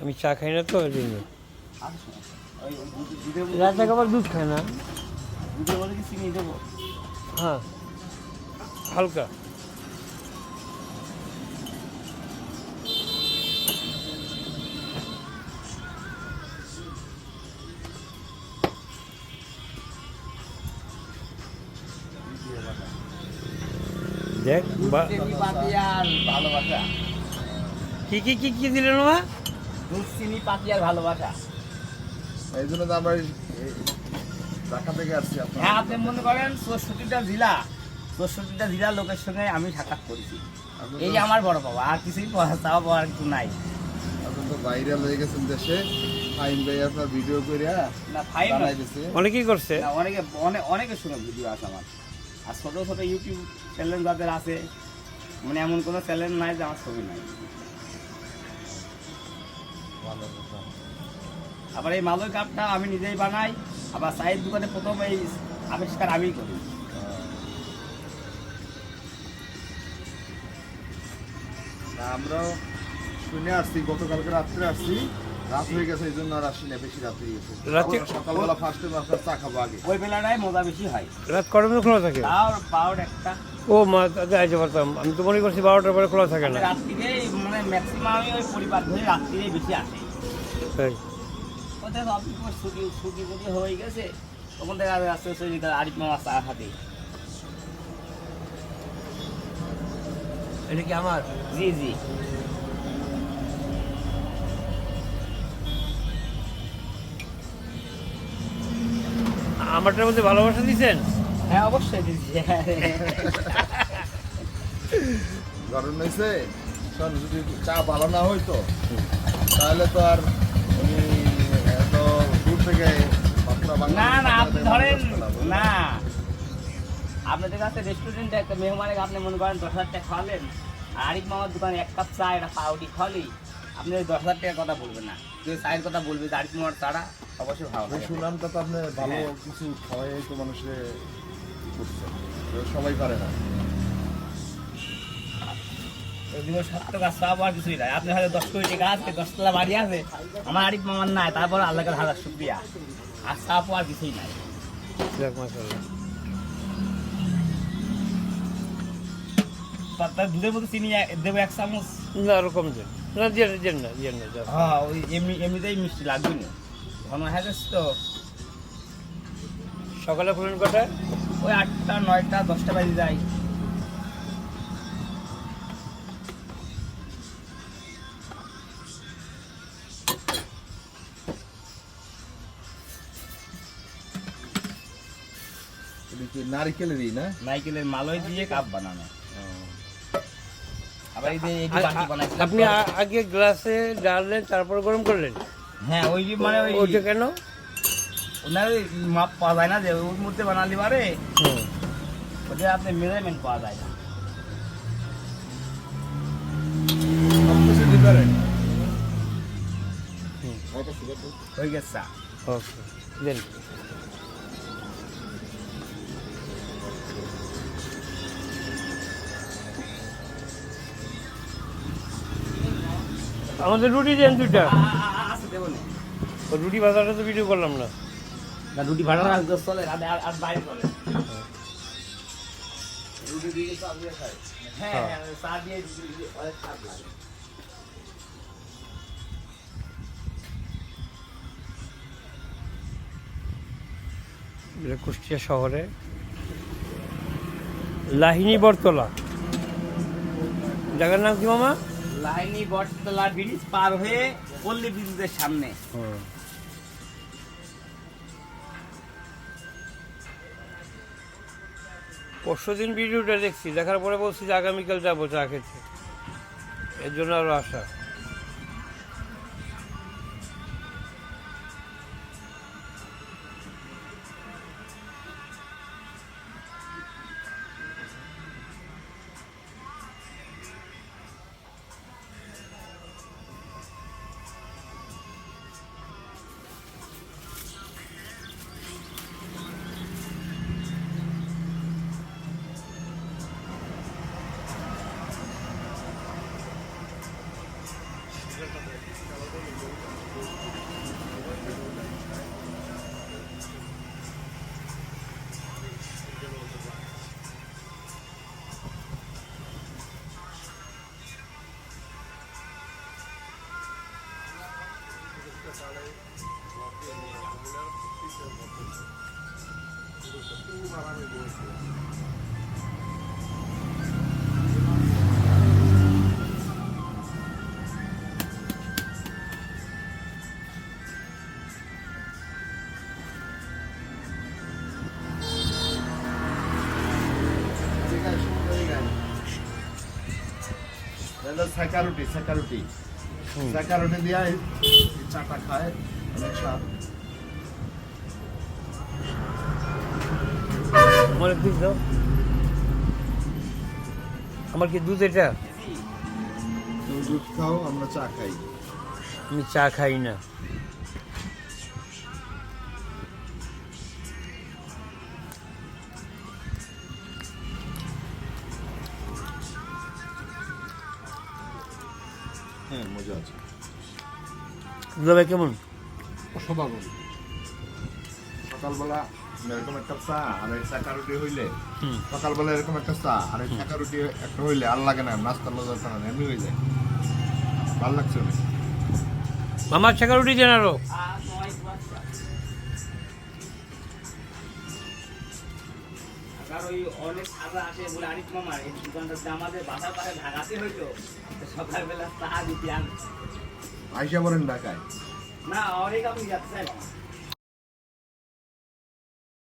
আমি চা খাই না তো ওই জন্য। রাতে আবার দুধ খায় না? কি হ্যাঁ। হালকা। দেখ ভালোবাসা। কি কি কি কি দিলেন মা? দুধ চিনি পাতিয়ার ভালোবাসা। এই জন্য তো আমরা ঢাকা থেকে আসছি হ্যাঁ আপনি মনে করেন চৌষট্টিটা জেলা চৌষট্টিটা জেলার লোকের সঙ্গে আমি সাক্ষাৎ করেছি। এই আমার বড় বাবা আর কিছুই পাওয়া- চাওয়া পাওয়ার কিছু নাই। আপনি তো ভাইরাল হয়ে গেছেন দেশে। ফাইন ভাই আপনার ভিডিও করে না ফাইন অনেকেই করছে। অনেকে অনেক অনেকের সঙ্গে ভিডিও আছে আমার। আর ছোটো ছোটো ইউটিউব চ্যানেল যাদের আছে মানে এমন কোনো চ্যানেল নাই যে আমার ছবি নাই। আবার এই মালয় কাপটা আমি নিজেই বানাই, আবার চায়ের দোকানে প্রথম এই আবিষ্কার আমি করি। আমরা আমরাও শুনে আসছি, গতকালকে রাত্রে আসছি। রাত হয়ে গেছে এই জন্য আর আসি না বেশি রাত হয়ে গেছে। রাতে- সকালবেলা ফার্স্ট আপনার চা খাব আগে। ওই বেলাটাই মজা বেশি হয়। রাত কটা পর্যন্ত খোলা থাকে? তাও পাউড একটা। ও মা তাতে আইতে পারতাম। আমি তো মনে করছি বারোটার পরে খোলা থাকে না। রাত্রিরেই মানে ম্যাক্সিমামই ওই পরিবার ধরে রাত্রিরেই বেশি আসে। তাই? ওদের অফিস ছুটি ছুটি ছুটি হয়ে গেছে তখন দেখা যাবে আস্তে আস্তে আরিফ মামা চা হাতে এটা কি আমার? জি জি। আমারটার মধ্যে ভালোবাসা দিচ্ছেন হ্যাঁ অবশ্যই দিদি গরম হয়েছে। শোন যদি চা ভালো না হইতো তাহলে তো আর উনি এত দূর থেকে না না আপনি ধরেন না। আপনাদের কাছে রেস্টুরেন্টে একটা মেহমানের আপনি মনে করেন দশ হাজার টাকা খাওয়ালেন আরিফ মামার দোকানে এক কাপ চা একটা পাউডি খাওয়ালি আপনি ওই দশ হাজার টাকার কথা বলবেন না। যে চায়ের কথা বলবে যে আরিফ মামার চাটা অবশ্যই ভালো এই হবে। সুনামটা তো আপনি ভালো হ্যাঁ। কিছু খাওয়াই তো মানুষে করছে সবাই পারে না। ওইদিকে সত্য কাজ সব আর কিছুই নাই। আপনি হয়তো দশ কোটি টাকা আছে দশতলা বাড়ি আছে আমার আরিফ মামার নাই তারপর আল্লাহকে হাজার শুক্রিয়া। আর সাপ আর কিছুই নাই। তার তার দুধের মধ্যে চিনি দেবো এক চামচ? না ওরকম দেন না দিয়ে দেন না দিয়ে না হ্যাঁ ওই এমনি এমনিতেই মিষ্টি লাগবে না। ঘন হয়ে তো। সকালে খুলেন কটায় ওই আটটা নয়টা দশটা বাজে যায়। কি নারিকেলেরই না? নাইকেলের মালয় দিয়ে কাপ বানানো। আপনি আগে গ্লাসে ডাললেন তারপর গরম করলেন? হ্যাঁ ওই যে মানে ওই ওইটা কেন? ওনার মাপ পাওয়া যায় না যে ওর মধ্যে বানালি পারে। ওটা আপনি মেজারমেন্ট পাওয়া যায় না। হয়ে গেছে। ওকে। আমাদের রুটি দেন দুইটা। রুটি ভাজাটা তো ভিডিও করলাম না। না রুটি দশ চলে আর বাইরে চলে। রুটি দিয়ে হ্যাঁ হ্যাঁ, চা দিয়ে অনেক স্বাদ লাগে। এটা কুষ্টিয়া শহরে লাহিনী বরতলা। জায়গার নাম কি মামা? লাইনি বটতলা ব্রিজ পার হয়ে পল্লী ব্রিজের সামনে। পরশু দিন ভিডিওটা দেখছি দেখার পরে বলছি যে আগামীকাল যাব চা খেতে। এর জন্য আরও আশা। ঠিক আছে, সুন্দরই গান। এটা সেকা রুটি সেকা রুটি হুম। সেকা রুটি দিয়ে চাটা খায় অনেক স্বাদ আমার একটু দাও। আমার কি দুধ এটা? তুমি দুধ খাও আমরা চা খাই। আমি চা খাই না। হ্যাঁ মজা আছে। দুধ কেমন? অসাধারণ সকালবেলা এরকম একটা চা আর চাকা রুটি হইলে সকালবেলা এরকম একটা চা আর চাকা রুটি একটা হইলে আর লাগে না নাস্তার মজা না এমনি হয়ে যায়। ভালো লাগছে অনেক। আমার ছাকা রুটি দেন আরও। অনেক সাদা আসে বলে আরিফ মামার এই দোকানটাতে আমাদের বাসার পাশে ঢাকাতে হইতো সকালবেলা চা দিতে আন। আইসা বলেন ঢাকায়? না অনেক